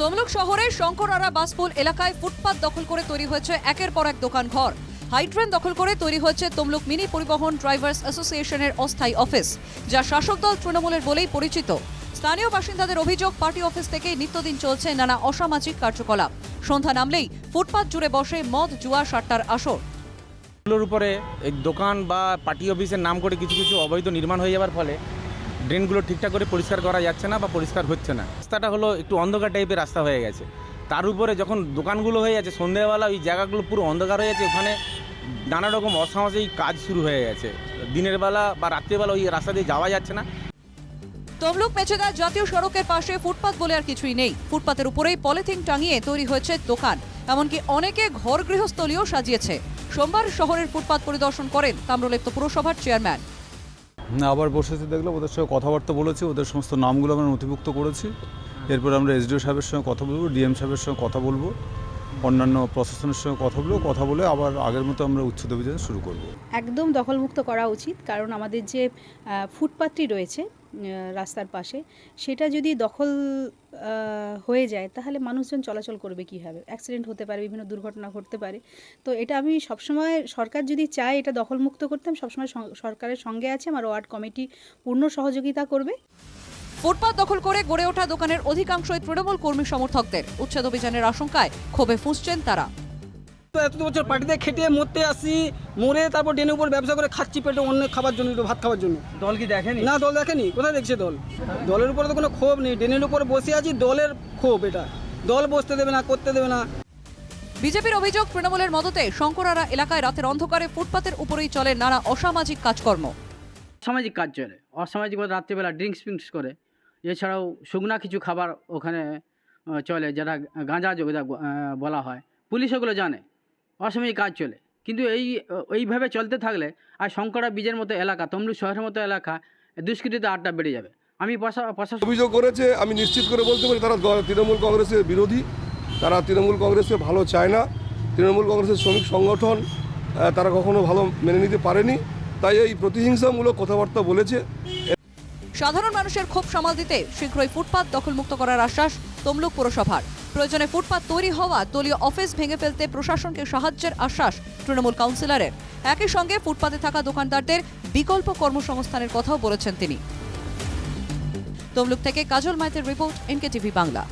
তমলুক শহরের শঙ্করারা বাসপুল এলাকায় ফুটপাত দখল করে তৈরি হয়েছে একের পর এক দোকান ঘর। হাইড্রেন দখল করে তৈরি হয়েছে তমলুক মিনি পরিবহন ড্রাইভার্স অ্যাসোসিয়েশনের অস্থায়ী অফিস, যা শাসক দল তৃণমূলের বলেই পরিচিত। স্থানীয় বাসিন্দাদের অভিযোগ, পার্টি অফিস থেকে নিত্যদিন চলছে নানা অসামাজিক কার্যকলাপ। সন্ধ্যা নামলেই ফুটপাত জুড়ে বসে মদ, জুয়া, সাট্টার আসর। উপরে দোকান বা পার্টি অফিসের নাম করে কিছু কিছু অবৈধ নির্মাণ হয়ে যাওয়ার ফলে ড্রেনগুলো ঠিকঠাক করে পরিষ্কার করা যাচ্ছে না বা পরিষ্কার হচ্ছে না। রাস্তাটা হলো একটু অন্ধকার টাইপের রাস্তা হয়ে গেছে। তার উপরে যখন দোকানগুলো হয়ে যাচ্ছে, সন্ধ্যেবেলা ওই জায়গাগুলো পুরো অন্ধকার হয়ে যাচ্ছে, ওখানে নানা রকম অসামাজিক কাজ শুরু হয়ে গেছে। দিনের বেলা বা রাত্রিবেলা ওই রাস্তা দিয়ে যাওয়া যাচ্ছে না। তমলুক মেচেদা জাতীয় সড়কের পাশে ফুটপাত বলে আর কিছুই নেই। ফুটপাতের উপরেই পলিথিন টাঙিয়ে তৈরি হয়েছে দোকান। এমনকি অনেকে ঘর গৃহস্থলীও সাজিয়েছে। সোমবার শহরের ফুটপাত পরিদর্শন করেন তাম্রলিপ্ত পুরসভার চেয়ারম্যান। আবার বসেছি দেখলাম, ওদের সঙ্গে কথাবার্তা বলেছি, ওদের সমস্ত নামগুলো আমরা নথিভুক্ত করেছি। এরপর আমরা এসডিও সাহেবের সঙ্গে কথা বলব ডিএম সাহেবের সঙ্গে কথা বলব, অন্যান্য প্রশাসনের সঙ্গে কথা বলব, কথা বলে আবার আগের মতো আমরা উচ্ছেদ অভিযান শুরু করব। একদম দখলমুক্ত করা উচিত, কারণ আমাদের যে ফুটপাতটি রয়েছে রাস্তার পাশে, সেটা যদি দখল হয়ে যায়, তাহলে মানুষজন চলাচল করবে কীভাবে? অ্যাক্সিডেন্ট হতে পারে, বিভিন্ন দুর্ঘটনা ঘটতে পারে। তো এটা আমি সবসময়, সরকার যদি চায় এটা দখলমুক্ত করতে, আমি সবসময় সরকারের সঙ্গে আছে, আমার ওয়ার্ড কমিটি পূর্ণ সহযোগিতা করবে। ফুটপাত দখল করে গড়ে ওঠা দোকানের অধিকাংশই তৃণমূল কর্মী সমর্থকদের। উচ্ছেদ অভিযানের আশঙ্কায় ক্ষোভে ফুঁসছেন তারা। তো এত বছর পার্টিতে খেটে মরতে আসি মরে তারপর ডেনের উপর ব্যবসা করে খাচ্ছি পেটে অন্য খাবার জন্য ভাত খাওয়ার জন্য। দল কি দেখেনি? না দল দেখেনি। কোথায় দেখছে দল? দলের উপরে তো কোনো ক্ষোভ নেই। ডেনের উপর বসে আছি দলের ক্ষোভ এটা। দল বসতে দেবে না করতে দেবে না। বিজেপির অভিযোগ তৃণমূলের মদতে শঙ্করারা এলাকায় রাতের অন্ধকারে ফুটপাতের উপরেই চলে নানা অসামাজিক কাজকর্ম। সামাজিক কাজ চলে। অসামাজিক রাত্রিবেলা ড্রিঙ্কস ফিঙ্কস করে। এছাড়াও শুকনা কিছু খাবার ওখানে চলে যেটা গাঁজা যোগিতা বলা হয়। পুলিশ ওগুলো জানে। অসামাজিক কাজ চলে। কিন্তু এই এইভাবে চলতে থাকলে আর শঙ্করা বীজের মতো এলাকা তমলুক শহরের মতো এলাকা দুষ্কৃতিতে আড্ডা বেড়ে যাবে। আমি অভিযোগ করেছে আমি নিশ্চিত করে বলতে পারি তারা তৃণমূল কংগ্রেসের বিরোধী। তারা তৃণমূল কংগ্রেসকে ভালো চায় না। তৃণমূল কংগ্রেসের শ্রমিক সংগঠন তারা কখনো ভালো মেনে নিতে পারেনি। তাই এই প্রতিহিংসামূলক কথাবার্তা বলেছে। সাধারণ মানুষের ক্ষোভ সামাল দিতে শীঘ্রই ফুটপাত দখলমুক্ত করার আশ্বাস তমলুক পুরসভার। প্রয়োজনে ফুটপাত তৈরি হওয়া, দলীয় অফিস ভেঙে ফেলতে প্রশাসনকে সাহায্যের আশ্বাস তৃণমূল কাউন্সিলরের। একই সঙ্গে ফুটপাতে থাকা দোকানদারদের বিকল্প কর্মসংস্থানের কথাও বলেছেন তিনি। তমলুক থেকে কাজল মাইতের রিপোর্ট এনকে টিভি বাংলা।